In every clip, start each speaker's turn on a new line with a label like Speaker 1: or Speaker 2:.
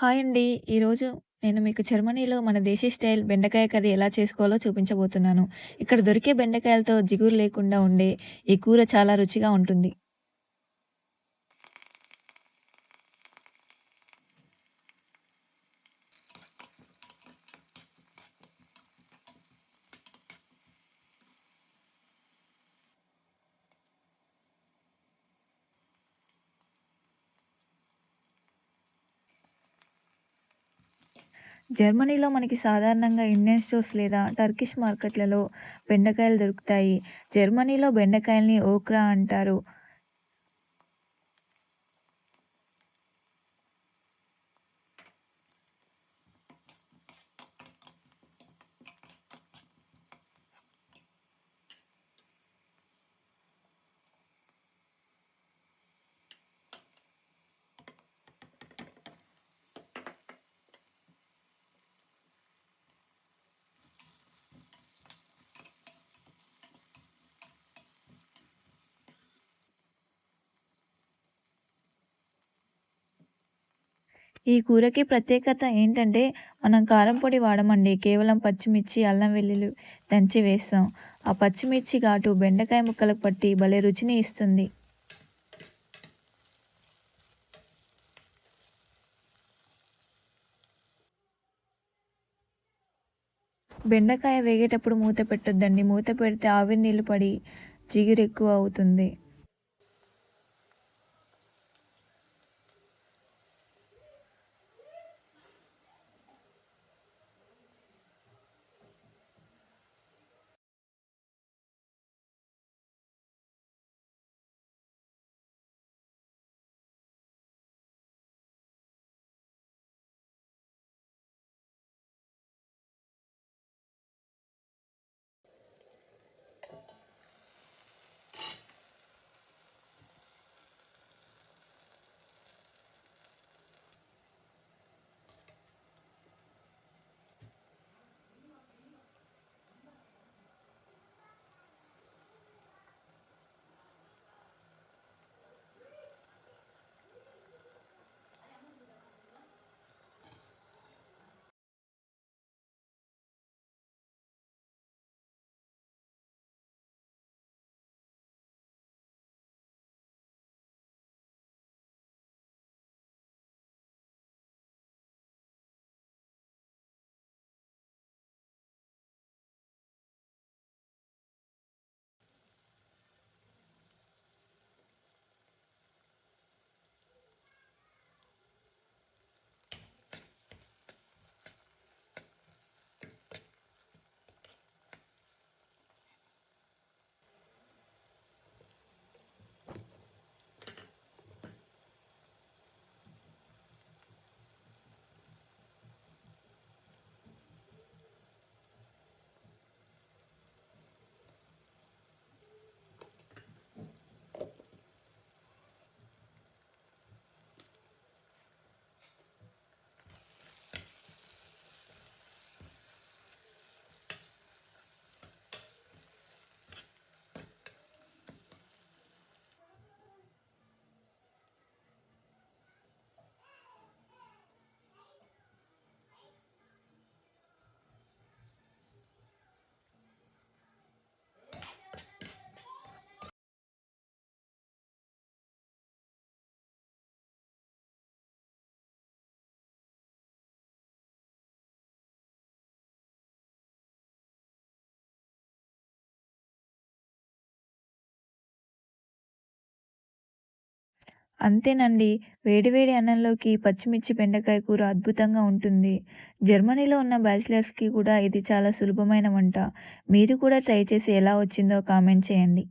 Speaker 1: Hi అండి. ఈరోజు నేను మీకు జర్మనీలో మన దేశీ స్టైల్ బెండకాయ కర్రీ ఎలా చేసుకోవాలో చూపించబోతున్నాను. ఇక్కడ దొరికే బెండకాయలతో జిగురు లేకుండా ఉండే ఈ కూర చాలా రుచిగా ఉంటుంది. జర్మనీలో మనకి సాధారణంగా ఇండియన్ స్టోర్స్ లేదా టర్కిష్ మార్కెట్లలో బెండకాయలు దొరుకుతాయి. జర్మనీలో బెండకాయల్ని ఓక్రా అంటారు. ఈ కూరకి ప్రత్యేకత ఏంటంటే మనం కారం పొడి వాడమండి. కేవలం పచ్చిమిర్చి, అల్లం వెల్లుల్లి దంచి వేస్తాం. ఆ పచ్చిమిర్చి ఘాటు బెండకాయ ముక్కలకు పట్టి భలే రుచిని ఇస్తుంది. బెండకాయ వేగేటప్పుడు మూత పెట్టొద్దండి. మూత పెడితే ఆవిరి నీళ్ళు పడి జిగురు ఎక్కువ అవుతుంది. అంతేనండి. వేడి వేడి అన్నంలోకి పచ్చిమిర్చి బెండకాయ కూర అద్భుతంగా ఉంటుంది. జర్మనీలో ఉన్న బ్యాచిలర్స్‌కి కూడా ఇది చాలా సులభమైన వంట. మీరు కూడా ట్రై చేసి ఎలా వచ్చిందో కామెంట్ చేయండి.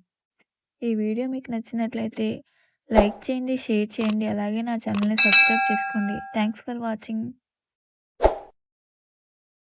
Speaker 1: ఈ వీడియో మీకు నచ్చినట్లయితే లైక్ చేయండి, షేర్ చేయండి. అలాగే నా ఛానల్‌ని సబ్స్క్రైబ్ చేసుకోండి. Thanks for watching.